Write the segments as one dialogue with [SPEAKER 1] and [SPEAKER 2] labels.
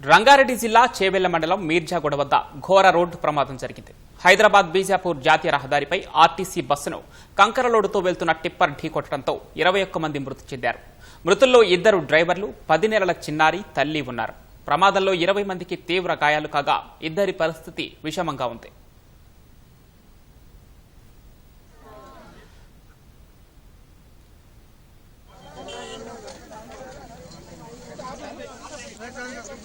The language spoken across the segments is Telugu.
[SPEAKER 1] రంగారెడ్డి జిల్లా చేవెళ్ళ మండలం మీర్జాగూడ వద్ద ఘోర రోడ్డు ప్రమాదం జరిగింది. హైదరాబాద్ బీజాపూర్ జాతీయ రహదారిపై ఆర్టీసీ బస్సును కంకరలోడుతో వెళ్తున్న టిప్పర్ ఢీకొట్టడంతో ఇరవై ఒక్క మంది మృతి చెందారు. మృతుల్లో ఇద్దరు డ్రైవర్లు పది నెలల చిన్నారి తల్లి ఉన్నారు. ప్రమాదంలో ఇరవై మందికి తీవ్ర గాయాలు కాగా ఇద్దరి పరిస్థితి విషమంగా ఉంది. Gracias.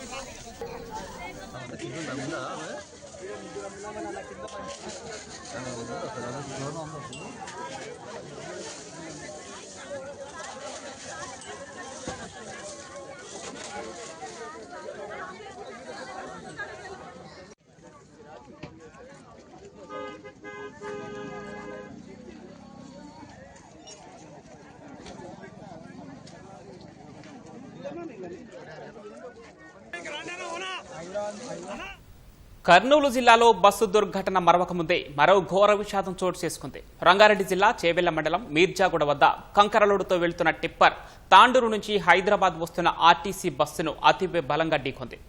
[SPEAKER 1] కర్నూలు జిల్లాలో బస్సు దుర్ఘటన మరవక ముందే మరో ఘోర విషాదం చోటు చేసుకుంది. రంగారెడ్డి జిల్లా చేవెళ్ళ మండలం మీర్జాగూడ వద్ద కంకరలోడుతో వెళ్తున్న టిప్పర్ తాండూరు నుంచి హైదరాబాద్ వస్తున్న ఆర్టీసీ బస్సును అతి బలంగా ఢీకొంది.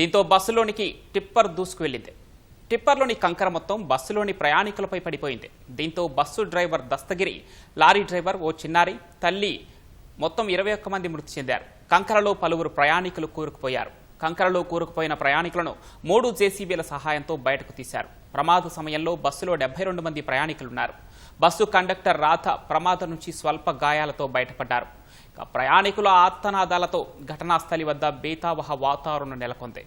[SPEAKER 1] దీంతో బస్సులోనికి టిప్పర్ దూసుకువెళ్ళింది టిప్పర్లోని కంకర మొత్తం బస్సులోని ప్రయాణికులపై పడిపోయింది. దీంతో bus driver Dastagiri lorry driver ఓ చిన్నారి తల్లి మొత్తం ఇరవై ఒక్క మంది మృతి చెందారు. కంకరలో పలువురు ప్రయాణికులు కూరుకుపోయారు. కంకరలో కూరుకుపోయిన ప్రయాణికులను మూడు జేసీబీల సహాయంతో బయటకు తీశారు. ప్రమాద సమయంలో బస్సులో డెబ్బై రెండు మంది ప్రయాణికులున్నారు. బస్సు కండక్టర్ రాధ ప్రమాదం నుంచి స్వల్ప గాయాలతో బయటపడ్డారు. ప్రయాణికుల ఆర్తనాదాలతో ఘటనా స్థలి వద్ద బేతావహ వాతావరణం నెలకొంది.